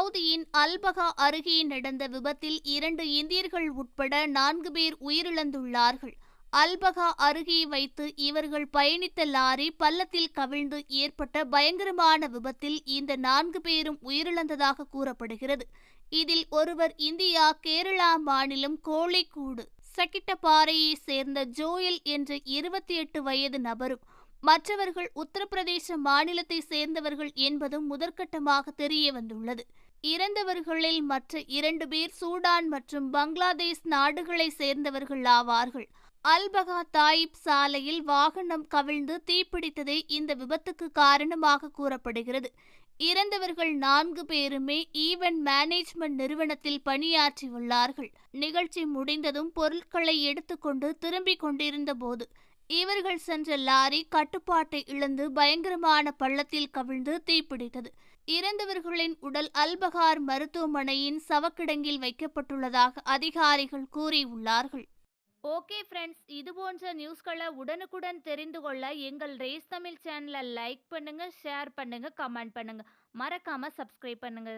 சவுதியின் அல்பகா அருகே நடந்த விபத்தில் இரண்டு இந்தியர்கள் உட்பட நான்கு பேர் உயிரிழந்துள்ளார்கள். அல்பகா அருகே வைத்து இவர்கள் பயணித்த லாரி பள்ளத்தில் கவிழ்ந்து ஏற்பட்ட பயங்கரமான விபத்தில் இந்த நான்கு பேரும் உயிரிழந்ததாக கூறப்படுகிறது. இதில் ஒருவர் இந்தியா கேரளா மாநிலம் கோழிக்கூடு சக்கிட்டப்பாறையைச் சேர்ந்த ஜோயல் என்ற இருபத்தி எட்டு வயது நபரும் மற்றவர்கள் உத்தரப்பிரதேச மாநிலத்தை சேர்ந்தவர்கள் என்பதும் முதற்கட்டமாக தெரிய வந்துள்ளது. இறந்தவர்களில் மற்ற இரண்டு பேர் சூடான் மற்றும் பங்களாதேஷ் நாடுகளை சேர்ந்தவர்கள் ஆவார்கள். அல்பகா தாயிப் சாலையில் வாகனம் கவிழ்ந்து தீப்பிடித்ததே இந்த விபத்துக்கு காரணமாக கூறப்படுகிறது. இறந்தவர்கள் நான்கு பேருமே ஈவென்ட் மேனேஜ்மெண்ட் நிறுவனத்தில் பணியாற்றியுள்ளார்கள். நிகழ்ச்சி முடிந்ததும் பொருட்களை எடுத்துக்கொண்டு திரும்பிக் கொண்டிருந்த போது இவர்கள் சென்ற லாரி கட்டுப்பாட்டை இழந்து பயங்கரமான பள்ளத்தில் கவிழ்ந்து தீப்பிடித்தது. இறந்தவர்களின் உடல் அல்பகார் மருத்துவமனையின் சவக்கிடங்கில் வைக்கப்பட்டுள்ளதாக அதிகாரிகள் கூறியுள்ளார்கள். ஓகே ஃப்ரெண்ட்ஸ் இது போன்ற நியூஸ்களை உடனுக்குடன் தெரிந்து கொள்ள எங்கள் ரேஸ் தமிழ் சேனலை லைக் பண்ணுங்க ஷேர் பண்ணுங்க கமெண்ட் பண்ணுங்க. மறக்காம சப்ஸ்கிரைப் பண்ணுங்க.